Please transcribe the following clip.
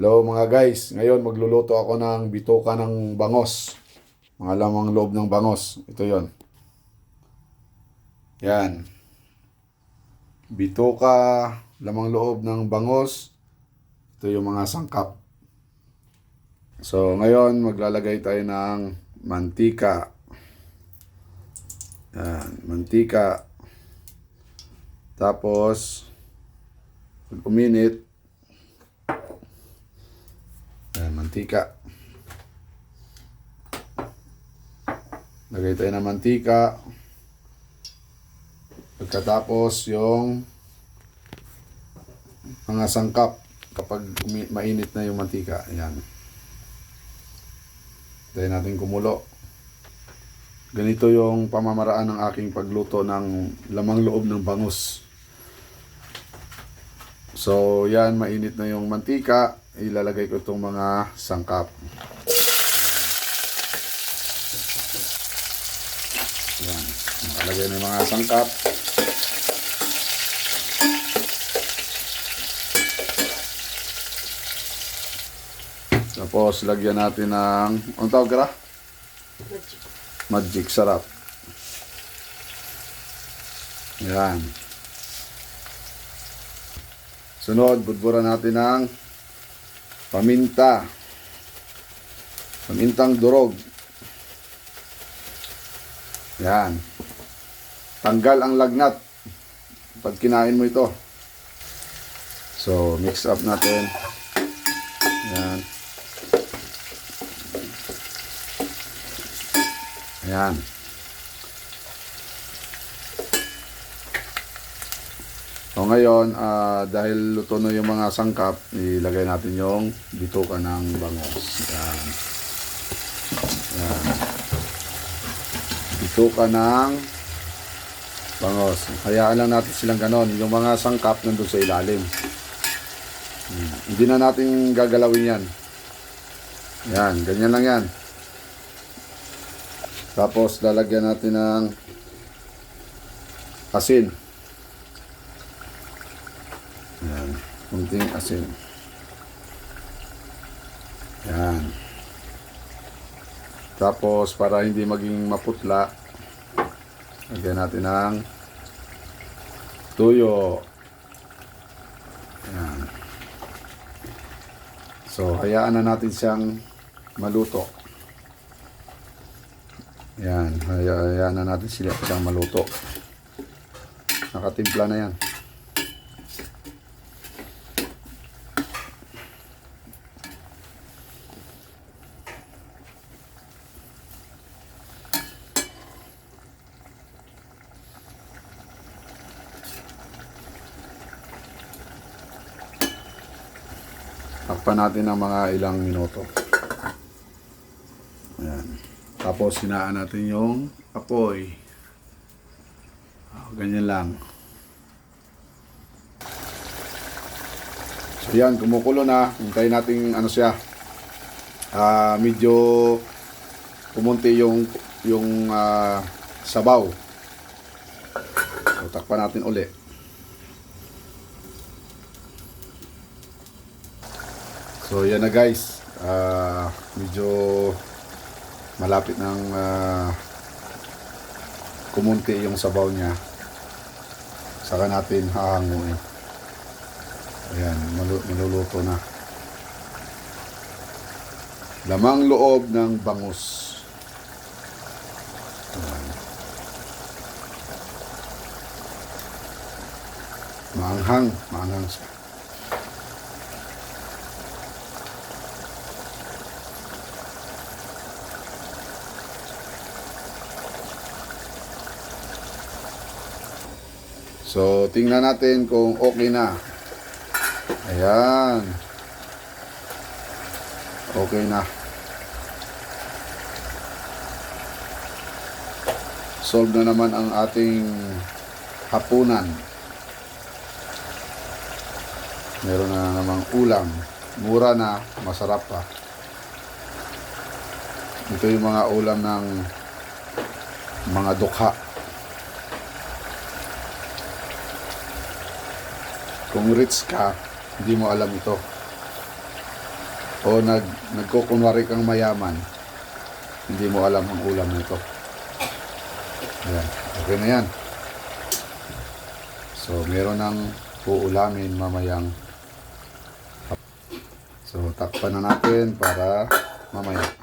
Hello mga guys, ngayon magluluto ako ng bitoka ng bangos. Mga lamang loob ng bangos. Ito yon. Yan. Bitoka, lamang loob ng bangos. Ito yung mga sangkap. So ngayon maglalagay tayo ng mantika. Yan, mantika. Tapos, pag uminit, Ayan, mantika. Lagay tayo ng mantika. Pagkatapos yung mga sangkap kapag mainit na yung mantika. Ayan. Tayo natin kumulo. Ganito yung pamamaraan ng aking pagluto ng lamang loob ng bangus. So, yan, mainit na yung mantika. Ilalagay ko itong mga sangkap. Yan. Nakalagay na yung mga sangkap. Tapos, lagyan natin ng, anong tawag ka? Magic sarap. Yan. Sunod, budburan natin ng paminta. Pamintang durog. Yan. Tanggal ang lagnat pag kinain mo ito. So, mix up natin. Yan. Yan. So ngayon, ah, dahil luto na yung mga sangkap, ilagay natin yung bituka ng bangos. Yan. Yan. Bituka ng bangos. Hayaan lang natin silang ganon. Yung mga sangkap nandun sa ilalim. Hmm. Hindi na natin gagalawin yan. Yan, ganyan lang yan. Tapos lalagyan natin ng asin. Yan. Kunting asin. Yan. Tapos, para hindi maging maputla, lagyan natin ng tuyo. Yan. So, hayaan na natin siyang maluto. Yan. haya- Hayaan na natin sila siyang maluto. Nakatimpla na yan. Takpan natin ng mga ilang minuto. Ayan. Tapos sinaan natin yung apoy. Ah, ganyan lang. So yan, kumukulo na. Hintayin natin ano siya. Ah, medyo pumunti yung yung ah, sabaw. So, takpan natin uli. So yan na guys. Ah, medyo malapit ng ah, kumunti yung sabaw niya. Saka natin hahanguin. Ayan, malu- maluluto na. Lamang loob ng bangus. Ayan. Maanghang, maanghang siya. So, tingnan natin kung okay na. Ayan. Okay na. Solve na naman ang ating hapunan. Meron na namang ulam. Mura na, masarap pa. Ito yung mga ulam ng mga dukha. Kung rich ka, hindi mo alam ito. o nag, nagkukunwari kang mayaman, hindi mo alam ang ulam nito. Ayan, okay na yan. So, meron ng uulamin mamayang So, takpan na natin para mamaya.